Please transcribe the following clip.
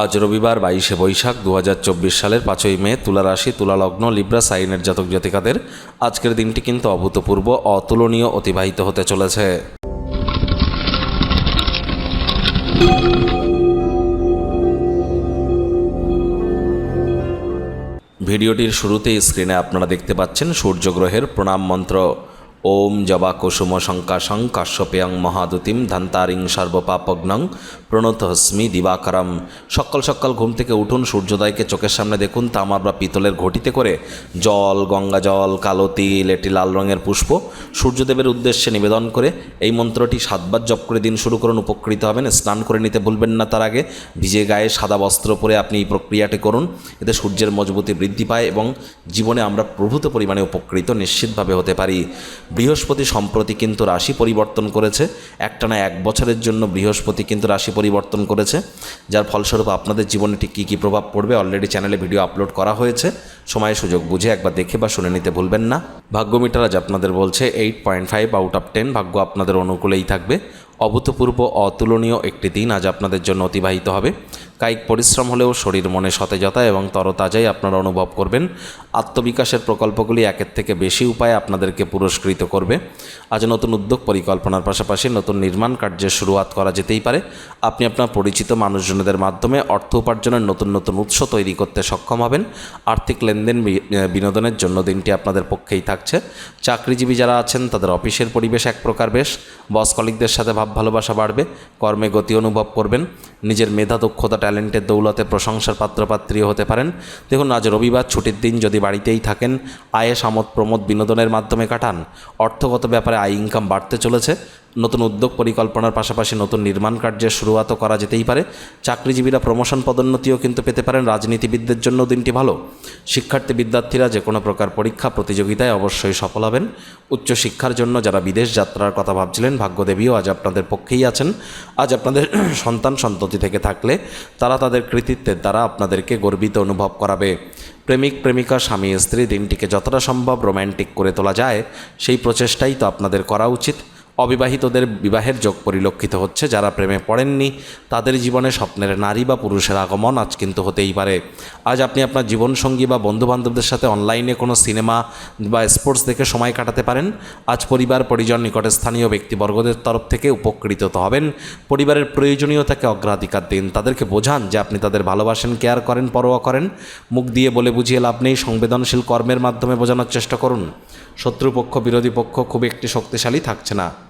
আজ রবিবার বাইশে বৈশাখ দু হাজার চব্বিশ সালের পাঁচই মে তুলা রাশি, তুলা লগ্ন, লিব্রা, সাইনের জাতক জাতিকাদের আজকের দিনটি কিন্তু অভূতপূর্ব, অতুলনীয়, অতিবাহিত হতে চলেছে। ভিডিওটির শুরুতেই স্ক্রিনে আপনারা দেখতে পাচ্ছেন সূর্যগ্রহের প্রণাম মন্ত্র। ওম জবা কুসুম শঙ্কাশং কাশ্যপেয়ং মহাদুতিম ধান্তারিং সর্বপাপগ্নং প্রণতহস্মি দিবাকরম। সকাল সকাল ঘুম থেকে উঠুন, সূর্যোদয়কে চোখের সামনে দেখুন, তামার বা পিতলের ঘটিতে করে জল, গঙ্গা জল, কালো তিল, এটি লাল রঙের পুষ্প। সূর্যদেবের উদ্দেশ্যে নিবেদন করে এই মন্ত্রটি সাতবার জপ করে দিন শুরু করুন, উপকৃত হবেন, স্নান করে নিতে ভুলবেন না তার আগে। ভিজে গায়ে সাদা বস্ত্র পরে আপনি এই প্রক্রিয়াটি করুন, এতে সূর্যের মজবুতি বৃদ্ধি পায় এবং জীবনে আমরা প্রভূত পরিমাণে উপকৃত নিশ্চিতভাবে হতে পারি। বৃহস্পতি সম্প্রতি কিন্তু রাশি পরিবর্তন করেছে। একটানা এক বছরের জন্য বৃহস্পতি কিন্তু রাশি পরিবর্তন করেছে। যার ফলস্বরূপ আপনাদের জীবনে ঠিক কী কী প্রভাব পড়বে অলরেডি চ্যানেলে ভিডিও আপলোড করা হয়েছে। সময়, সুযোগ বুঝে একবার দেখে বা শুনে নিতে ভুলবেন না। ভাগ্য মিটার আজ আপনাদের বলছে eight point five out of ten ভাগ্য আপনাদের অনুকূলেই থাকবে। অভূতপূর্ব, অতুলনীয় একটি দিন আজ আপনাদের জন্য অতিবাহিত হবে। কায়িক পরিশ্রম হলেও শরীর মনে সতেজতা এবং তরতাজাই আপনারা অনুভব করবেন। আত্মবিকাশের প্রকল্পগুলি একের থেকে বেশি উপায়ে আপনাদেরকে পুরস্কৃত করবে। আজ নতুন উদ্যোগ পরিকল্পনার পাশাপাশি নতুন নির্মাণ কার্যের শুরুয়াত করা যেতেই পারে। আপনি আপনার পরিচিত মানুষজনদের মাধ্যমে অর্থ উপার্জনের নতুন নতুন উৎস তৈরি করতে সক্ষম হবেন। আর্থিক লেনদেন বিনোদনের জন্য দিনটি আপনাদের পক্ষেই থাকছে। চাকরিজীবী যারা আছেন, তাদের অফিসের পরিবেশ এক প্রকার বেশ। বস কলিকদের সাথে ভাব ভালোবাসা বাড়বে। কর্মে গতি অনুভব করবেন। নিজের মেধা দক্ষতা ট্যালেন্টের দৌলতে প্রশংসার পাত্রপাত্রীও হতে পারেন। দেখুন, আজ রবিবার ছুটির দিন যদি বাড়িতেই থাকেন আয়ে সামদ প্রমোদ বিনোদনের মাধ্যমে কাটান। অর্থগত ব্যাপারে আয় ইনকাম বাড়তে চলেছে। নতুন উদ্যোগ পরিকল্পনার পাশাপাশি নতুন নির্মাণ কার্যের শুরুয়াতও করা যেতেই পারে। চাকরিজীবীরা প্রমোশন পদোন্নতিও কিন্তু পেতে পারেন। রাজনীতিবিদদের জন্য দিনটি ভালো। শিক্ষার্থী বিদ্যার্থীরা যে কোনো প্রকার পরীক্ষা, প্রতিযোগিতায় অবশ্যই সফল হবেন। উচ্চশিক্ষার জন্য যারা বিদেশ যাত্রার কথা ভাবছিলেন, ভাগ্যদেবীও আজ আপনাদের পক্ষেই আছেন। আজ আপনাদের সন্তান সন্ততি থেকে থাকলে তারা তাদের কৃতিত্বের দ্বারা আপনাদেরকে গর্বিত অনুভব করাবে। প্রেমিক, প্রেমিকা, স্বামী, স্ত্রী, দিনটিকে যতটা সম্ভব রোম্যান্টিক করে তোলা যায়, সেই প্রচেষ্টাই তো আপনাদের করা উচিত। অবিবাহিতদের বিবাহের যোগ পরিলক্ষিত হচ্ছে। যারা প্রেমে পড়েননি, তাদের জীবনে স্বপ্নের নারী বা পুরুষের আগমন আজ কিন্তু হতেই পারে। আজ আপনি আপনার জীবনসঙ্গী বা বন্ধুবান্ধবদের সাথে অনলাইনে কোনো সিনেমা বা স্পোর্টস দেখে সময় কাটাতে পারেন। আজ পরিবার, পরিজন, নিকটে স্থানীয় ব্যক্তিবর্গদের তরফ থেকে উপকৃত হবেন। পরিবারের প্রয়োজনীয়তাকে অগ্রাধিকার দিন। তাদেরকে বোঝান যে আপনি তাদের ভালোবাসেন, কেয়ার করেন, পরোয়া করেন। মুখ দিয়ে বলে বুঝিয়ে লাভ নেই। সংবেদনশীল কর্মের মাধ্যমে বোঝানোর চেষ্টা করুন। শত্রুপক্ষ, বিরোধী পক্ষ খুব একটি শক্তিশালী থাকছে না।